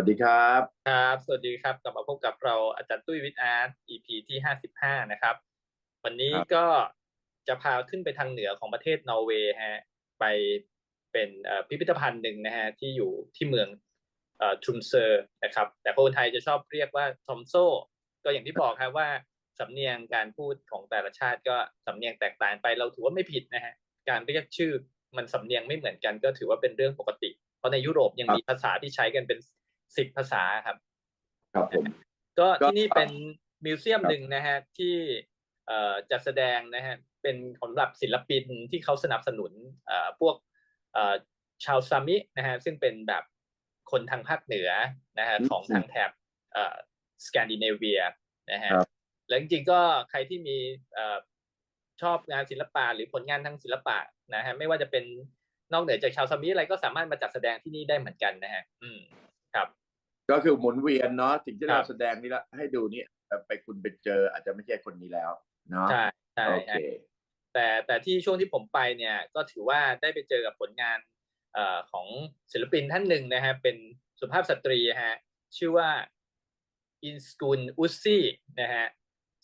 วัสดีครับครับ สวัสดีครับกลับมาพบกับเราอาจารย์ตุ้ยวิทย์อาร์ต EP ที่ห้าสิบห้านะครับ วันนี้ครับก็จะพาขึ้นไปทางเหนือของประเทศนอร์เวย์ฮะไปเป็นเอ่อพิพิธภัณฑ์หนึ่งนะฮะที่อยู่ที่เมืองเอ่อทรุมเซอร์นะครับ แต่คนไทยจะชอบเรียกว่าทอมโซก็อย่างที่บอกครับว่าสำเนียงการพูดของแต่ละชาติก็สำเนียงแตกต่างไปเราถือว่าไม่ผิดนะฮะการเรียกชื่อมันสำเนียงไม่เหมือนกันก็ถือว่าเป็นเรื่องปกติ เพราะในยุโรปยังมีภาษาที่ใช้กันเป็น สิบภาษาครับ ครับผมก็ก็ที่นี่เป็นมิวเซียมครับหนึ่งนะฮะที่เอ่อจัดแสดงนะฮะเป็นสำหรับศิลปินที่เขาสนับสนุนเอ่อพวกเอ่อชาวซามินะฮะซึ่งเป็นแบบคนทางภาคเหนือนะฮะอืมของทางแถบเอ่อสแกนดิเนเวียนะฮะครับแล้วจริงๆก็ใครที่มีเอ่อชอบงานศิลปะหรือผลงานทางศิลปะนะฮะไม่ว่าจะเป็นนอกเหนือจากชาวซามิอะไรก็สามารถมาจัดแสดงที่นี่ได้เหมือนกันนะฮะอืมครับ ก็คือหมุนเวียนเนาะสิ่งที่ครัเราบแสดงนี่ละให้ดูนี่เอ่อไปคุณไปเจออาจจะไม่ใช่คนนี้แล้วเนาะใช่ใช่โอฮะเคแต่แต่ที่ช่วงที่ผมไปเนี่ยก็ถือว่าได้ไปเจอกับผลงานเอ่อของศิลปินท่านหนึ่งนะฮะเป็นสุภาพสตรีฮะชื่อว่าอินสกุลอุซซี่นะฮะ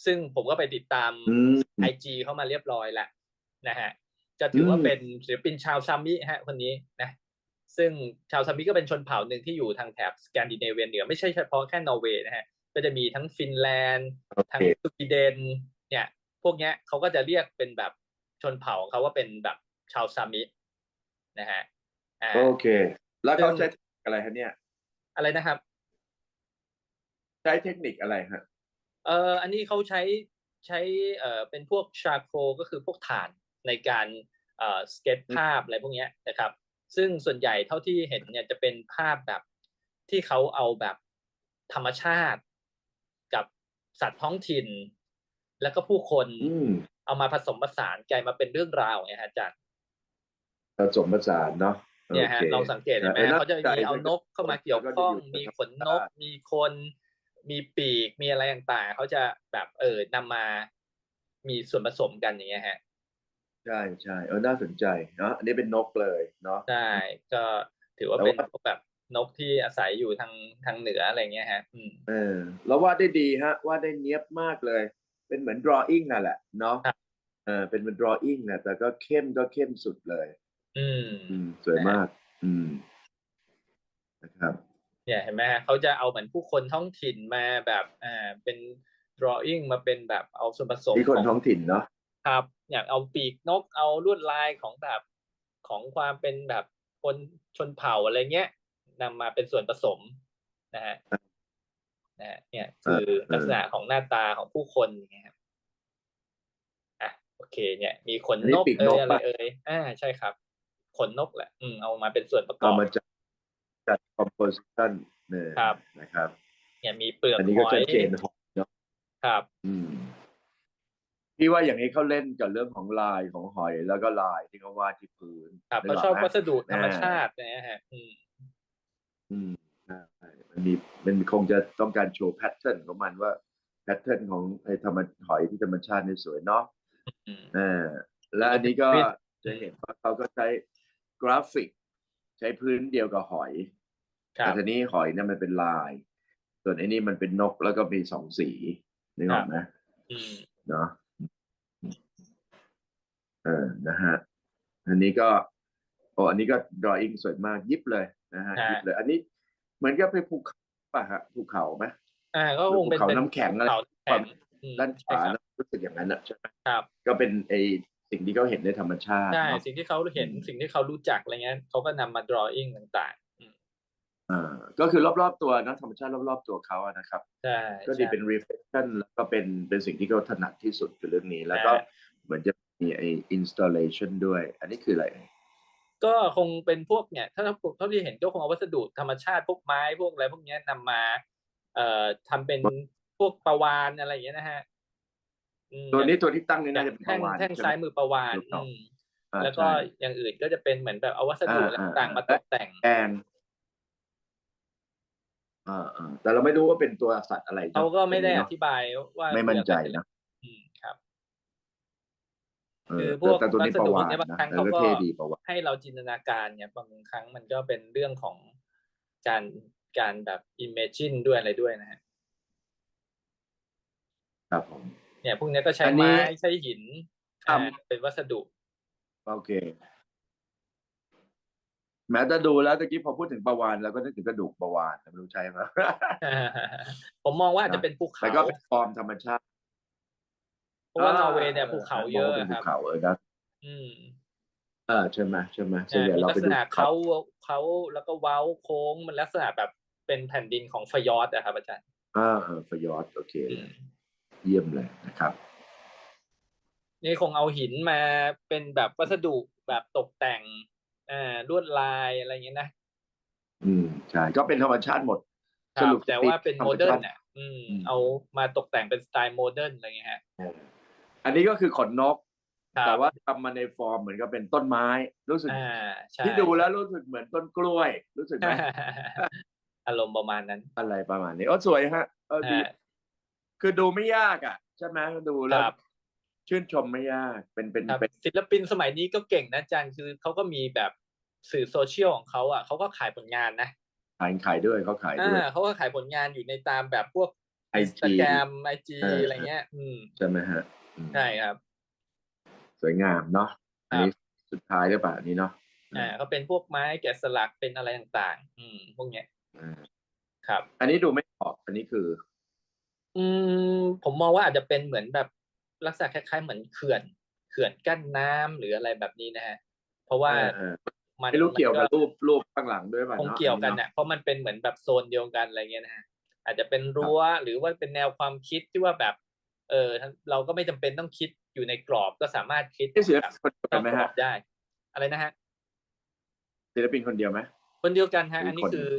ซึ่งผมก็ไปติดตามอืมไอจีเข้ามาเรียบร้อยแล้วนะฮะจะถือว่าอืมเป็นศิลปินชาวซามิฮะคนนี้นะ ซึ่งชาวซามิก็เป็นชนเผ่าหนึ่งที่อยู่ทางแถบสแกนดิเนเวียเหนือไม่ใช่เฉพาะแค่นอร์เวย์นะฮะก็จะมีทั้งฟินแลนด์โอทั้เคงสวีเดนเนี่ยพวกเนี้ยเขาก็จะเรียกเป็นแบบชนเผ่าของเขาว่าเป็นแบบชาวซามินะฮะอ่าโอเค แล้วเขาซึ่งใช้เทคนิคอะไรฮะเนี่ย อะไรนะครับ ใช้เทคนิคอะไรฮะเอ่ออันนี้เขาใช้ใช้เอ่อเป็นพวกชาโคก็คือพวกถ่านในการเอ่อสเก็ตภาพอะไรพวกเนี้ยนะครับ ซึ่งส่วนใหญ่เท่าที่เห็นเนี่ยจะเป็นภาพแบบที่เขาเอาแบบธรรมชาติ กับสัตว์ท้องถิ่น แล้วก็ผู้คนอืมเอามาผสมผสานกลายมาเป็นเรื่องราวเนี่ยฮะอาจารย์ผสมผสานเนาะเนี่ยฮะโอคลองสังเกตเห็นไหมออฮะน่เขาจะสมีเอานกเข้ามาเกี่ยวข้องแล้วก็จะมียู่ขนนก มีคน มีปีก มีอะไรต่างๆ เขาจะแบบเออนำมา มีส่วนผสมกันอย่างเงี้ยฮะ ใช่ใช่เออน่าสนใจเนาะอันนี้เป็นนกเลยเนาะ ใช่ก็ถือว่าแต่เป็นว่าพวกแบบนกที่อาศัยอยู่ทางทางเหนืออะไรเงี้ยฮะ อืมเออแล้ววาดได้ดีฮะวาดได้เนียบมากเลย เป็นเหมือน drawing น่ะแหละเนาะครับเออเป็นเหมือน drawing นะแต่ก็เข้มก็เข้มสุดเลย อืมอืมสวยมาก อืมนะครับเนี่ยเห็นไหมฮะเขาจะเอาเหมือนผู้คนท้องถิ่นมาแบบอ่าเป็น drawing มาเป็นแบบเอาส่วนผสมที่คนของท้องถิ่นเนาะ ครับ อย่างเอาปีกนกเอาลวดลายของแบบของความเป็นแบบคนชนเผ่าอะไรเงี้ยนำมาเป็นส่วนผสมนะฮะนะฮะเนี่ยคือลักษณะของหน้าตาของผู้คนอย่างเงี้ยครับอะโอเค เนี่ย มีขนอันนี้นกปีกเอ่นยกอะไรปะเอ่ยอ่าใช่ครับ ขนนกแหละ อืมเอามาเป็นส่วนประกอเอาบมาจัดจัด composition เนี่ยครับนะครับ เนี่ยมีเปลือกอันนี้หก็อชัยดเจนหอยเนาะครับ อืม พี่ว่าอย่างนี้เขาเล่นกับเรื่องของลายของหอยแล้วก็ลายที่เขาวาดที่พื้นครับนึเขากกชอบไหมวัสดุธรรมอ่าชาตินะฮะอืมอืมใช่มันมีมันคงจะต้องการโชว์แพทเทิร์นของมันว่าแพทเทิร์นของไอ้ธรรมหอยที่ธรรมชาตินี่สวยเนาะอืมอ่าและอันนี้ก็วิดจะเห็นว่าเขาก็ใช้กราฟิก ใช้พื้นเดียวกับหอยครัแต่บทีนี้หอยเนี่ยมันเป็นลาย ส่วนไอ้นี่มันเป็นนกแล้วก็มีสองสีนึกออกไหมอืมเนาะ เออนะฮะอันนี้ก็โอ้อันนี้ก็ drawing สวยมากยิบเลยนะฮะฮะยิบเลย อันนี้เหมือนกับไปภูเขาป่ะฮะภูเขาไหมอ่าก็คงเป็นภูเขาเป็นน้ำแข็งอะไรภูเขาน้ำแข็งอืมด้านขวาใช่ครับนะรู้สึกอย่างนั้นอะใช่ไหมครับ ก็เป็นไอสิ่งที่เขาเห็นในธรรมชาติใช่เนาะสิ่งที่เขาเห็นอืมสิ่งที่เขารู้จักอะไรเงี้ยเขาก็นำมา drawing ต่างๆอืมอ่าก็คือรอบๆตัวนะธรรมชาติรอบๆตัวเขาอะนะครับใช่ก็ดีใช่เป็น reflection แล้วก็เป็นเป็นสิ่งที่เขาถนัดที่สุดคือเรื่องนี้ แล้วก็ใช่เหมือนจะ มีไอ installation ด้วย อันนี้คืออะไร ก็คงเป็นพวกเนี่ยถ้าเท่าที่เห็นก็คงเอาวัสดุธรรมชาติพวกไม้พวกอะไรพวกเนี้ยนำมา เอ่อทำเป็นพวกประวานอะไรอย่างเงี้ยนะฮะอืมตัวนี้ตัวที่ตั้งนี่อน่าย่างจะเป็นปแท่งระวานแท่งใช่ไหมซ้ายมือประวานถูกต้อง อืมอ่าแล้วก็ใช่ อย่างอื่นก็จะเป็นเหมือนแบบเอาวัสดุอ่าอะไรต่างๆอ่า มาตกแต่ง แอนอ่าอ่าแต่เราไม่รู้ว่าเป็นตัวสัตว์อะไรเขาก็ไม่ได้อเนาะธิบายว่าไม่มั่นใจนะอืมครับเอ คืออพวกแต่ตัวนี้วัสประดุวานเนี่ยบางนะครั้งเออเขาก็ก็เท่ดีประวานให้เราจินตนาการเนี่ยบางครั้งมันก็เป็นเรื่องของการการแบบ imagine ด้วยอะไรด้วยนะฮะครับผมเนี่ย พวกเนี้ยก็ใช้อันนี้ไม้ใช้หินครับอ่าเป็นวัสดุ โอเค แม้จะดูแล้วตะกี้พอพูดถึงประวานแล้วก็นึกถึงกระดูกประวานไม่รู้ใช่ไหมผมมองว่าอาจนะจะเป็นภูแต่เขาก็เป็นฟอร์มธรรมชาติเพ ราะว่านอร์เวย์เนี่ยภูเขาเยอะมงว่าเป็นครับภูเขาเออนะอืมเออใช่ไหมใช่ไหมส่วนอ่าใหญ่มีเราลักไปษดูณะเขาเขาแล้วก็เว้าโค้งมันลักษณะแบบเป็นแผ่นดินของฟยอร์ดอะครับอาจารย์อ่าเออฟยอร์ดโอเคอืมเยี่ยมเลยนะครับ นี่คงเอาหินมาเป็นแบบวัสดุแบบตกแต่งอ่าลวดลายอะไรอย่างเงี้ยนะ อืมใช่ก็เป็นธรรมชาติหมดคสรับรุปแต่ว่าเป็นธรโมรมเดิร์ชานติอะอืมอืม เอามาตกแต่งเป็นสไตล์โมเดิร์นอะไรเงี้ยฮะเอออันนี้ก็คือขนนกครับแต่ว่าทำมาในฟอร์มเหมือนกับเป็นต้นไม้ รู้สึกอ่าใช่ที่ดูแล้วรู้สึกเหมือนต้นกล้วย รู้สึกไหมอารมณ์ประมาณนั้น อะไรประมาณนี้โอ้สวยฮะเออดูอ่าคือดูไม่ยากอะ ใช่ไหมดูคแล้วรับชื่นชมไม่ยากเป็นเป็นครับเป็นศิลปินสมัยนี้ก็เก่งนะอาจารย์คือเขาก็มีแบบสื่อโซเชียลของเขาอะเขาก็ขายผลงานนะขายขายด้วยเขาขายด้วยอ่าเขาก็ขายผลงานอยู่ในตามแบบพวก IG สแกมไอจีเออออะไรเงี้ย อืมใช่ไหมฮะอืม ใช่ครับ สวยงามเนาะอันนี้สุดท้ายหรือเปล่าอันนี้เนาะอ่าก็เป็นพวกไม้แกะสลักเป็นอะไรต่างๆ อืม พวกเนี้ยอ่าครับ อันนี้ดูไม่ออกอันนี้คือ อืม ผมมองว่าอาจจะเป็นเหมือนแบบลักษณะคล้ายๆ เหมือนเขื่อน เขื่อนกั้นน้ำหรืออะไรแบบนี้นะฮะ เพราะว่าเออมันไม่รู้เกี่ยวกับมันรูปรูปข้างหลังด้วยป่ะคงเนาะเกี่ยวกันอัเนี่ยเพราะมันเป็นเหมือนแบบโซนเดียวกันอะไรเงี้ยนะฮะอาจจะเป็นรั้วหรือว่าเป็นแนวความคิดที่ว่าแบบ เออเราก็ไม่จำเป็นต้องคิดอยู่ในกรอบก็สามารถคิดนี่ศิลแบบปินคนเดียวนกัอนกไหมกรอฮะบได้ อะไรนะฮะศิลปินคนเดียวไหมคนเดียวกันฮะหรืออันนี้คนคือ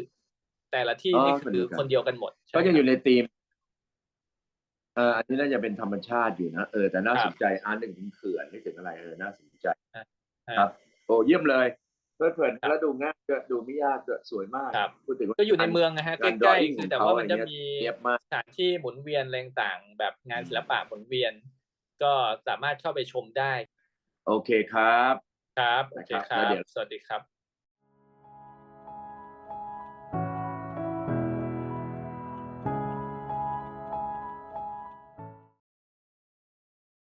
แต่ละที่อ๋อนี่คนคืเดีอยวกันคนเดียวกันหมดใช่ก็ยังคอรับยู่ในธีมเอออันนี้น่าจะเป็นธรรมชาติอยู่นะเออแต่น่าครัสบนใจอาร์ตหนึ่งถึงเขื่อนนี่ถึงอะไรเออน่าสนใจอ่าครับ โอ้เยี่ยมเลย เพลิดเพลินครับแล้วดูง่ายด้วยดูไม่ยากด้วยสวยมากครับพูดถึงว่าก็อยู่ในเมืองนะฮะใกการล้ drawing ๆคือของแต่เขาว่ามันอะไรจะเงี้ยมีเนียบมากสถานที่หมุนเวียนอะไรต่างๆแบบงานศิลปะหมุนเวียน ก็สามารถเข้าไปชมได้ โอเคครับ ครับโอเคนะครับครัแล้วบเดี๋ยวสวัสดีครับ